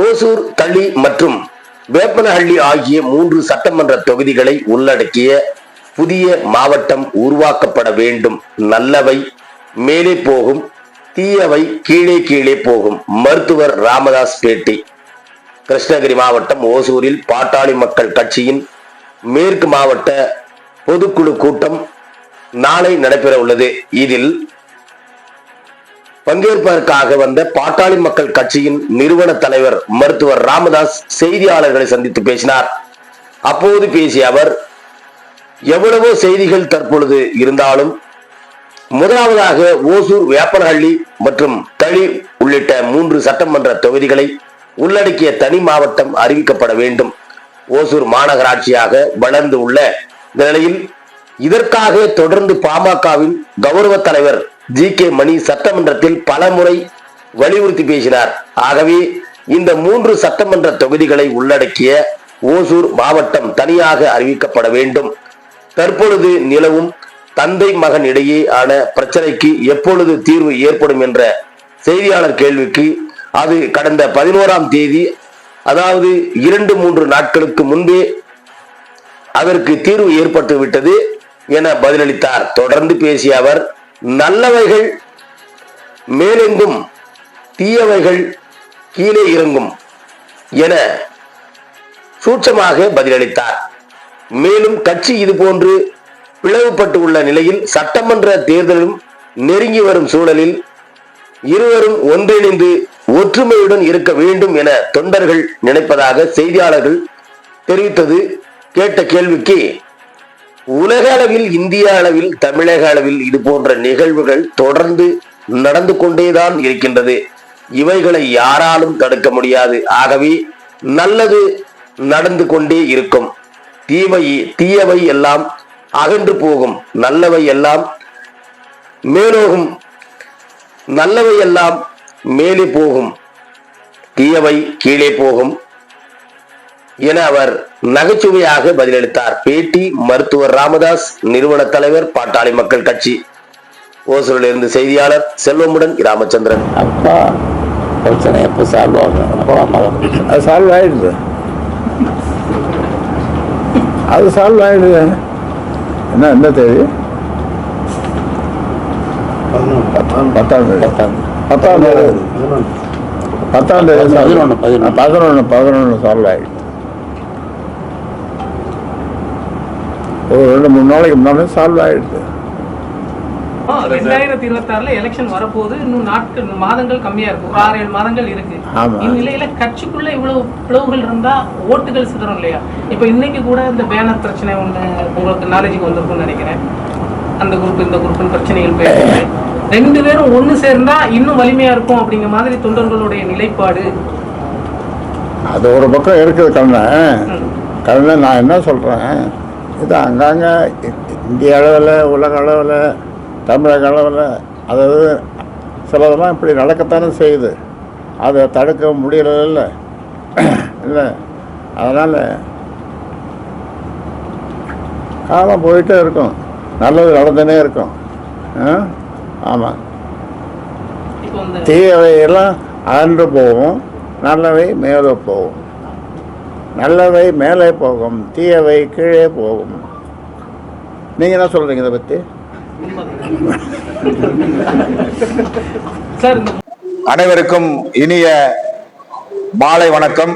ஓசூர் தளி மற்றும் வேப்பனஹள்ளி ஆகிய மூன்று சட்டமன்ற தொகுதிகளை உள்ளடக்கிய புதிய மாவட்டம் உருவாக்கப்பட வேண்டும். நல்லவை மேலே போகும் தீயவை கீழே கீழே போகும். மருத்துவர் ராமதாஸ் பேட்டி. கிருஷ்ணகிரி மாவட்டம் ஓசூரில் பாட்டாளி மக்கள் கட்சியின் மேற்கு மாவட்ட பொதுக்குழு கூட்டம் நாளை நடைபெற உள்ளது இதில் பங்கேற்பதற்காக வந்த பாட்டாளி மக்கள் கட்சியின் நிறுவன தலைவர் மருத்துவர் ராமதாஸ் செய்தியாளர்களை சந்தித்து பேசினார். அப்போது பேசிய அவர் எவ்வளவோ செய்திகள் தற்பொழுது இருந்தாலும் முதலாவதாக ஓசூர் வேப்பனஹள்ளி மற்றும் தளி உள்ளிட்ட மூன்று சட்டமன்ற தொகுதிகளை உள்ளடக்கிய தனி மாவட்டம் அறிவிக்கப்பட வேண்டும். ஓசூர் மாநகராட்சியாக வளர்ந்து உள்ள நிலையில் இதற்காக தொடர்ந்து பாமகவின் கௌரவ தலைவர் ஜி கே மணி சட்டமன்றத்தில் பலமுறை வலியுறுத்தி பேசினார். ஆகவே இந்த மூன்று சட்டமன்ற தொகுதிகளை உள்ளடக்கிய ஓசூர் மாவட்டம் தனியாக அறிவிக்கப்பட வேண்டும். தற்பொழுது நிலவும் தந்தை மகன் இடையே ஆன பிரச்சனைக்கு எப்பொழுது தீர்வு ஏற்படும் என்ற செய்தியாளர் கேள்விக்கு அது கடந்த பதினோராம் தேதி அதாவது இரண்டு மூன்று நாட்களுக்கு முன்பே அதற்கு தீர்வு ஏற்பட்டு விட்டது என பதிலளித்தார். தொடர்ந்து பேசிய அவர் நல்லவைகள் மேலெங்கும் தீயவைகள் கீழே இறங்கும் என சூட்சமாக பதிலளித்தார். மேலும் கட்சி இதுபோன்று பிளவுபட்டு உள்ள நிலையில் சட்டமன்ற தேர்தலும் நெருங்கி வரும் சூழலில் இருவரும் ஒன்றிணைந்து ஒற்றுமையுடன் இருக்க வேண்டும் என தொண்டர்கள் நினைப்பதாக செய்தியாளர்கள் தெரிவித்தது கேட்ட கேள்விக்கு உலக அளவில் இந்திய அளவில் தமிழக அளவில் இது போன்ற நிகழ்வுகள் தொடர்ந்து நடந்து கொண்டேதான் இருக்கின்றது. இவைகளை யாராலும் தடுக்க முடியாது. ஆகவே நல்லது நடந்து கொண்டே இருக்கும். தீவை தீயவை எல்லாம் அகன்று போகும். நல்லவை எல்லாம் மேலோகும். நல்லவை எல்லாம் மேலே போகும். தீயவை கீழே போகும். என அவர் நகைச்சுவையாக பதிலளித்தார். பேட்டி மருத்துவர் ராமதாஸ் நிறுவன தலைவர் பாட்டாளி மக்கள் கட்சி. ஓசூரில் இருந்து செய்தியாளர் செல்வமுடன் ராமச்சந்திரன் அப்பா பிரச்சனை எப்போ சால்வ் ஆகும்? அப்பா சால்வ் ஆயிடுது. அது சால்வ் ஆயிடுது. என்ன எந்த தேதி? பத்தாம் தேதி. பத்தாம் பத்தாம் தேதி. பத்தாம் தேதி பதினொன்று, பதினொன்று. பதினொன்று பதினொன்று சால்வ் ஆயிடுது. ஒரு ரெண்டு மூணு நாளைக்கு முன்னாடி சால்வ் ஆயிடுது ரெண்டாயிரத்தி இருபத்தி ஆறுல எலெக்ஷன் வரப்போகுது. இன்னும் நாட்கள் மாதங்கள் கம்மியா இருக்கு ஒரு ஆறு ஏழு மாதங்கள் இருக்கு. இந்நிலையில கட்சிக்குள்ள இவ்வளவு பிளவுகள் இருந்தா ஓட்டுகள் சிதறும் இல்லையா? இப்ப இன்னைக்கு கூட இந்த பேனர் பிரச்சனை ஒண்ணு உங்களுக்கு நாலேஜுக்கு வந்திருக்கும்னு நினைக்கிறேன். அந்த குரூப் இந்த குரூப்னு பிரச்சனைகள் பேசுறது ரெண்டு பேரும் ஒண்ணு சேர்ந்தா இன்னும் வலிமையா இருக்கும் அப்படிங்கிற மாதிரி தொண்டர்களுடைய நிலைப்பாடு. அது ஒரு பக்கம் இருக்குது கண்ணன் ம். கண்ணன் நான் என்ன சொல்கிறேன் இது அங்கங்கே இந்திய அளவில் உலக அளவில் தமிழக அளவில் அதாவது சிலதெல்லாம் இப்படி நடக்கத்தானே செய்யுது. அதை தடுக்க முடியல இல்லை. அதனால் காலம் போயிட்டே இருக்கும். நல்லது நடந்துனே இருக்கும். ஆமாம் இந்த தீயவையெல்லாம் அகன்று போகும். நல்லவை மேலே போகும். நல்லவை மேலே போகும் தீயவை கீழே போகும். நீங்கள் என்ன சொல்கிறீங்க இதை பற்றி அனைவருக்கும் இனிய மாலை வணக்கம்.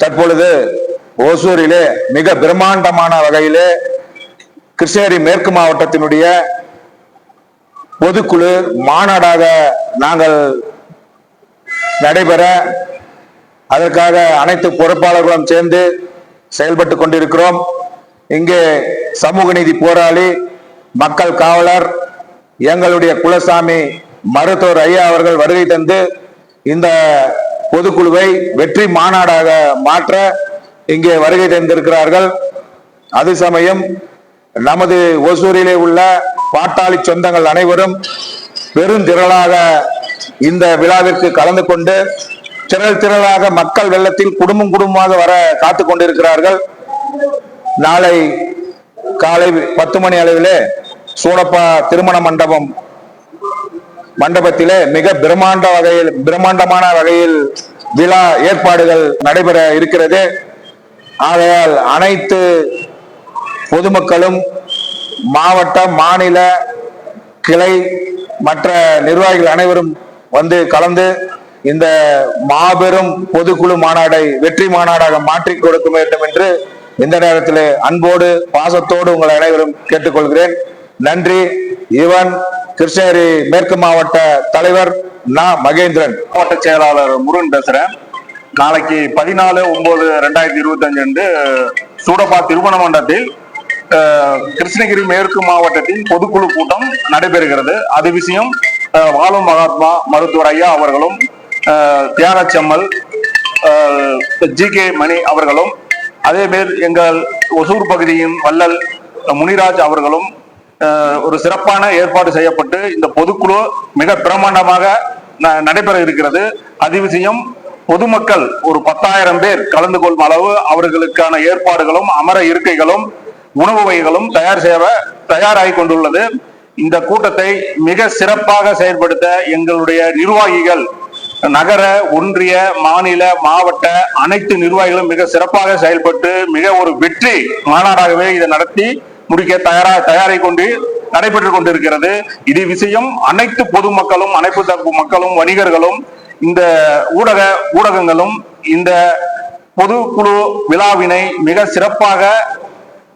தற்பொழுது ஓசூரிலே மிக பிரம்மாண்டமான வகையிலே கிருஷ்ணகிரி மேற்கு மாவட்டத்தினுடைய பொதுக்குழு மாநாடாக நாங்கள் நடைபெற அதற்காக அனைத்து பொறுப்பாளர்களும் சேர்ந்து செயல்பட்டு கொண்டிருக்கிறோம். இங்கே சமூக நீதி போராளி மக்கள் காவலர் எங்களுடைய குலசாமி மருத்துவர் ஐயா அவர்கள் வருகை தந்து இந்த பொதுக்குழுவை வெற்றி மாநாடாக மாற்ற இங்கே வருகை தந்திருக்கிறார்கள். அது சமயம் நமது ஒசூரிலே உள்ள பாட்டாளி சொந்தங்கள் அனைவரும் பெருந்திரளாக இந்த விழாவிற்கு கலந்து கொண்டு திரள் திரளாக மக்கள் வெள்ளத்தில் குடும்பம் குடும்பமாக வர காத்து கொண்டிருக்கிறார்கள். நாளை காலை பத்து மணி அளவிலே சூடப்பா திருமண மண்டபம் மண்டபத்திலே மிக பிரம்மாண்ட வகையில் பிரம்மாண்டமான வகையில் விழா ஏற்பாடுகள் நடைபெற இருக்கிறது. ஆகையால் அனைத்து பொதுமக்களும் மாவட்ட மாநில கிளை மற்ற நிர்வாகிகள் அனைவரும் வந்து கலந்து இந்த மாபெரும் பொதுக்குழு மாநாடை வெற்றி மாநாடாக மாற்றிக் கொடுக்க வேண்டும் என்று இந்த நேரத்தில் அன்போடு பாசத்தோடு உங்கள் அனைவரும் கேட்டுக்கொள்கிறேன். நன்றி. இவன் கிருஷ்ணகிரி மேற்கு மாவட்ட தலைவர் நா. மகேந்திரன். மாவட்ட செயலாளர் முருகன் பேசுறேன். நாளைக்கு பதினாலு ஒன்பது ரெண்டாயிரத்தி இருபத்தி அஞ்சு அன்று சூடப்பா திருமண மண்டத்தில் கிருஷ்ணகிரி மேற்கு மாவட்டத்தின் பொதுக்குழு கூட்டம் நடைபெறுகிறது. அது விஷயம் வாழும் மகாத்மா மருத்துவர் ஐயா அவர்களும் அஹ், தியாகச்செம்மல் ஜி கே மணி அவர்களும் அதேமாரி எங்கள் ஒசூர் பகுதியின் வள்ளல் முனிராஜ் அவர்களும் ஒரு சிறப்பான ஏற்பாடு செய்யப்பட்டு இந்த பொதுக்குழு மிக பிரமாண்டமாக ந- நடைபெற இருக்கிறது. அதிவிசயம் பொதுமக்கள் ஒரு பத்தாயிரம் பேர் கலந்து கொள்ளும் அளவு அவர்களுக்கான ஏற்பாடுகளும் அமர இருக்கைகளும் உணவு வகைகளும் தயார் செய்ய தயாராகி கொண்டுள்ளது. இந்த கூட்டத்தை மிக சிறப்பாக செயல்படுத்த எங்களுடைய நிர்வாகிகள் நகர ஒன்றிய மாநில மாவட்ட அனைத்து நிர்வாகிகளும் மிக சிறப்பாக செயல்பட்டு மிக ஒரு வெற்றி மாநாடாகவே இதை நடத்தி முடிக்க தயாரா தயாரை கொண்டு நடைபெற்றுக் கொண்டிருக்கிறது. இது விஷயம் அனைத்து பொதுமக்களும் அனைத்து தரப்பு மக்களும் வணிகர்களும் இந்த ஊடக ஊடகங்களும் இந்த பொதுக்குழு விழாவினை மிக சிறப்பாக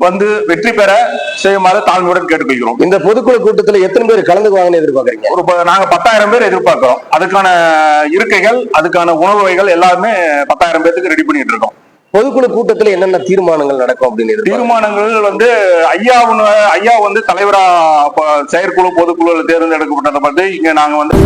வந்து வெற்றி பெற செய்யுமாறு தாழ்மையுடன் கேட்டுக்கொள்கிறோம். இந்த பொதுக்குழு கூட்டத்துல எத்தனை பேர் கலந்துக்குவாங்கன்னு எதிர்பார்க்கறீங்க? ஒரு நாங்க பத்தாயிரம் பேர் எதிர்பார்க்கிறோம். அதுக்கான இருக்கைகள் அதுக்கான உணவு வகைகள் எல்லாமே பத்தாயிரம் பேருக்கு ரெடி பண்ணிட்டு இருக்கோம். பொதுக்குழு கூட்டத்துல என்னென்ன தீர்மானங்கள் நடக்கும் அப்படின்னு? தீர்மானங்கள் வந்து ஐயா ஐயா வந்து தலைவரா செயற்குழு பொதுக்குழு தேர்ந்தெடுக்கப்பட்டதை பத்தி இங்க நாங்க வந்து